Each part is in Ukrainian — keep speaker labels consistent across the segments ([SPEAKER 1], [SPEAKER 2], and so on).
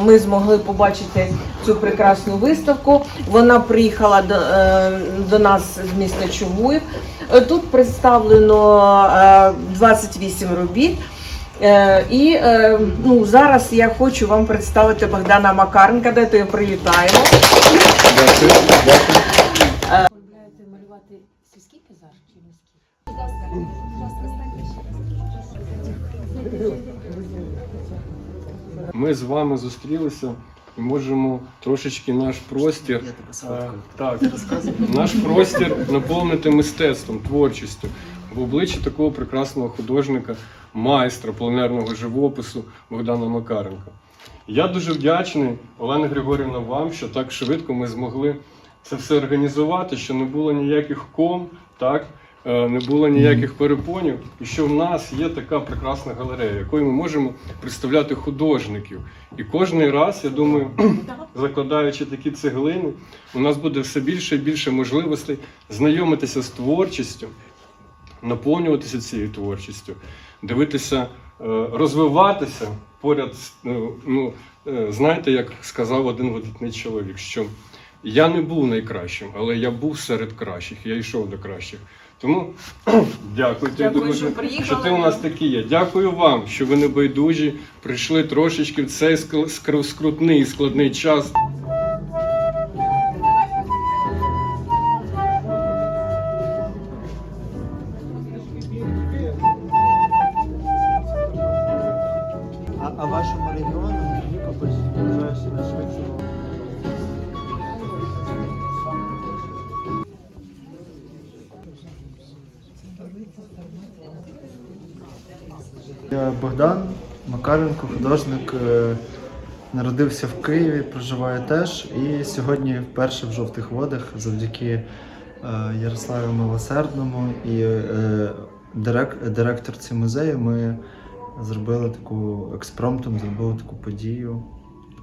[SPEAKER 1] Ми змогли побачити цю прекрасну виставку. Вона приїхала до, е, до нас з міста Чугуїв. Е, Тут представлено е, 28 робіт. Е, І е, ну, зараз я хочу вам представити Богдана Макаренка, де його привітаємо.
[SPEAKER 2] Дякую. Дякую.
[SPEAKER 3] малювати сільський пейзаж чи міський?
[SPEAKER 2] Ми з вами зустрілися і можемо трошечки наш простір. е, Так, наш простір наповнити мистецтвом, творчістю в обличчі такого прекрасного художника, майстра пленерного живопису Богдана Макаренка. Я дуже вдячний, Олена Григорівна, вам, що так швидко ми змогли це все організувати, що не було ніяких ком, так, не було ніяких перепонів, і що в нас є така прекрасна галерея, якою ми можемо представляти художників. І кожний раз, я думаю, закладаючи такі цеглини, у нас буде все більше і більше можливостей знайомитися з творчістю, наповнюватися цією творчістю, дивитися, е, розвиватися поряд. з, е, Ну, е, знаєте, як сказав один видатний чоловік, що я не був найкращим, але я був серед кращих, я йшов до кращих. Тому дякую,
[SPEAKER 1] Дякую,
[SPEAKER 2] дуже,
[SPEAKER 1] що
[SPEAKER 2] що ти у нас такі є. Дякую вам, що ви не байдужі, прийшли трошечки в цей скрутний і складний час.
[SPEAKER 4] Я Богдан Макаренко, художник. е, Народився в Києві, проживаю теж. І сьогодні вперше в жовтих водах завдяки е, Ярославу Милосердному і е, директорці музею ми зробили таку експромтом, зробили таку подію.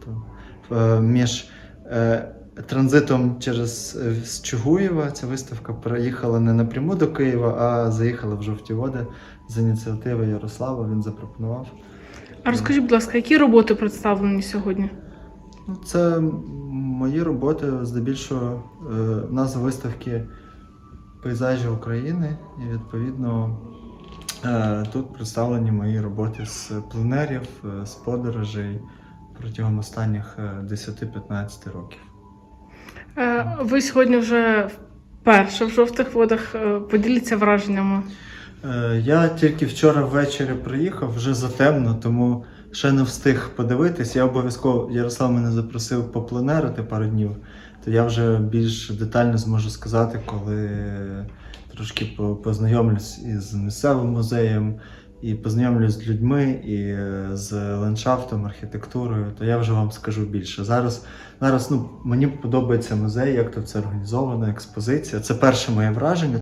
[SPEAKER 4] То, е, між транзитом через е, з Чугуєва ця виставка переїхала не напряму до Києва, а заїхала в жовті води з ініціативи Ярослава. Він запропонував.
[SPEAKER 5] А розкажіть, будь ласка, які роботи представлені сьогодні?
[SPEAKER 4] Ну, це мої роботи, здебільшого, е, назва виставки Пейзажі України. І відповідно е, тут представлені мої роботи з пленерів, з подорожей протягом останніх е, 10-15 років.
[SPEAKER 5] Е, Ви сьогодні вже вперше в жовтих водах Е, поділіться враженнями.
[SPEAKER 4] Е, Я тільки вчора ввечері приїхав, вже затемно, тому ще не встиг подивитись. Я обов'язково Ярослав мене запросив попленерити пару днів, то я вже більш детально зможу сказати, коли трошки познайомлюсь із місцевим музеєм, і познайомлюсь з людьми, і е, з ландшафтом, архітектурою, то я вже вам скажу більше. Зараз, зараз ну, мені подобається музей, як тут це організовано, експозиція. Це перше моє враження.